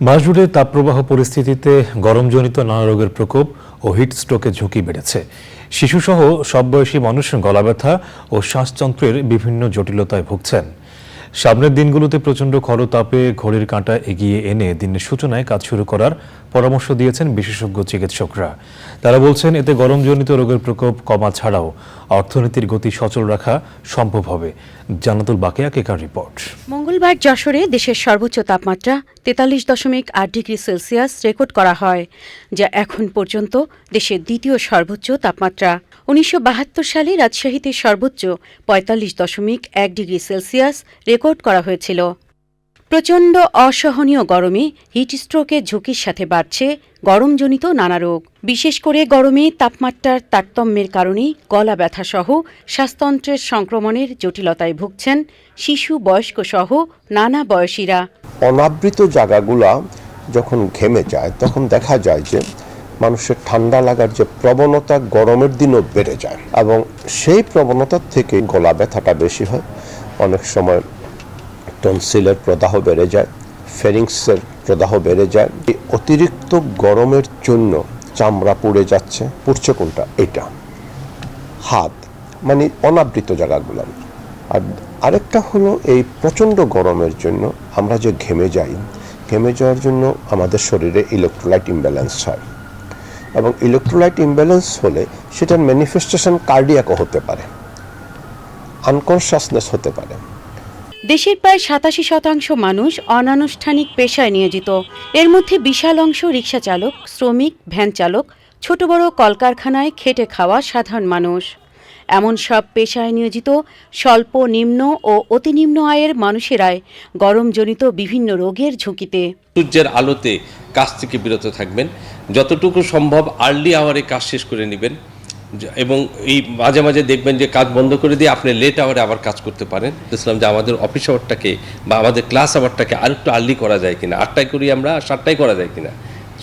মাসজুড়ে তাপপ্রবাহ পরিস্থিতিতে গরমজনিত নানা রোগের প্রকোপ ও হিট স্ট্রোকের ঝুঁকি বেড়েছে। শিশুসহ সব বয়সী মানুষ গলা ব্যথা ও শ্বাসযন্ত্রের বিভিন্ন জটিলতায় ভুগছেন। সামনের দিনগুলোতে প্রচণ্ড খরতাপে ঘড়ির কাঁটা এগিয়ে এনে দিনের সূচনায় কাজ শুরু করার পরামর্শ দিয়েছেন বিশেষজ্ঞ চিকিৎসকরা। তারা বলছেন, এতে গরমজনিত রোগের প্রকোপ কমা ছাড়াও অর্থনীতির গতি সচল রাখা সম্ভব হবে। জানাতুল বাকেয়া কেকার রিপোর্ট? মঙ্গলবার যশোরে দেশের সর্বোচ্চ তাপমাত্রা তেতাল্লিশ দশমিক আট ডিগ্রি সেলসিয়াস রেকর্ড করা হয়, যা এখন পর্যন্ত দেশের দ্বিতীয় সর্বোচ্চ তাপমাত্রা। উনিশশো বাহাত্তর সালে রাজশাহীতে সর্বোচ্চ পঁয়তাল্লিশ দশমিক এক ডিগ্রি সেলসিয়াস রেকর্ড করা হয়েছিল। প্রচণ্ড অসহনীয় গরমে হিটস্ট্রোকের ঝুঁকির সাথে বাড়ছে গরমজনিত নানা রোগ। বিশেষ করে গরমে তাপমাত্রার তারতম্যের কারণে গলা ব্যথাসহ শ্বাসতন্ত্রের সংক্রমণের জটিলতায় ভুগছেন শিশু বয়স্ক সহ নানা বয়সীরা। অনাবৃত জায়গাগুলা যখন ঘেমে যায়, তখন দেখা যায় যে মানুষের ঠান্ডা লাগার যে প্রবণতা গরমের দিনও বেড়ে যায় এবং সেই প্রবণতার থেকে গলা ব্যথাটা বেশি হয়। অনেক সময় টনসিলের প্রদাহ বেড়ে যায় ফেরিংসের প্রদাহ বেড়ে যায়। এই অতিরিক্ত গরমের জন্য চামড়া পুড়ে যাচ্ছে। পুড়ছে কোনটা? এটা হাত মানে অনাবৃত জায়গাগুলো। আর আরেকটা হলো এই প্রচণ্ড গরমের জন্য আমরা যে ঘেমে যাই, ঘেমে যাওয়ার জন্য আমাদের শরীরে ইলেকট্রোলাইট ইমব্যালেন্স হয়। এবং ইলেকট্রোলাইট ইমব্যালেন্স হলে সেটার ম্যানিফেস্টেশন কার্ডিয়াকও হতে পারে। আনকনশাসনেস হতে পারে। দেশের প্রায় সাতাশি শতাংশ মানুষ অনানুষ্ঠানিক পেশায় নিয়োজিত। এর মধ্যে বিশাল অংশ রিক্সা চালক, শ্রমিক, ভ্যান চালক, ছোট বড় কলকারখানায় খেটে খাওয়া সাধারণ মানুষ। এমন সব পেশায় নিয়োজিত, স্বল্প, নিম্ন ও অতি নিম্ন আয়ের মানুষেরাই গরমজনিত বিভিন্ন রোগের ঝুঁকিতে। সূর্যের আলোতে কাজ থেকে বিরত থাকবেন। যতটুকু সম্ভব আর্লি আওয়ারে কাজ শেষ করে নেবেন। এবং এই মাঝে মাঝে দেখবেন যে কাজ বন্ধ করে দিয়ে আপনি লেট আওয়ারে আবার কাজ করতে পারেন। ইসলাম যে আমাদের অফিস আওয়ারটাকে বা আমাদের ক্লাস আওয়ারটাকে আরেকটু আর্লি করা যায় কিনা। আটটায় করি আমরা, সাতটায় করা যায় কিনা।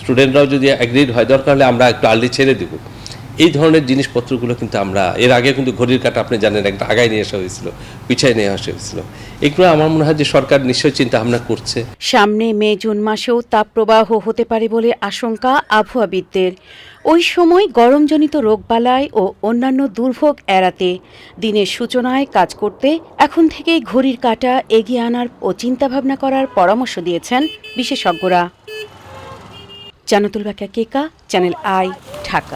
স্টুডেন্টরাও যদি অ্যাগ্রিড হয়, দরকার হলে আমরা একটু আর্লি ছেড়ে দেবো। এই ধরনের জিনিসপত্রগুলো কিন্তু আমরা, এর আগে কিন্তু ঘড়ির কাটা আপনি জানেন একটা আগায় নিয়ে আসা হয়েছিল, পিছায় নিয়ে আসা হয়েছিল। এগুলো আমার মনে হয় যে সরকার নিশ্চয়ই চিন্তা ভাবনা করছে। সামনে মে, জুন মাসেও তাপপ্রবাহ হতে পারে বলে আশঙ্কা আবহাওয়াবিদদের। ওই সময় গরমজনিত রোগবালাই ও অন্যান্য দুর্ভোগ এড়াতে দিনের সূচনায় কাজ করতে এখন থেকেই ঘড়ির কাঁটা এগিয়ে আনার ও চিন্তাভাবনা করার পরামর্শ দিয়েছেন বিশেষজ্ঞরা। জানাতুল বাকা কেকা চ্যানেল আই, ঢাকা।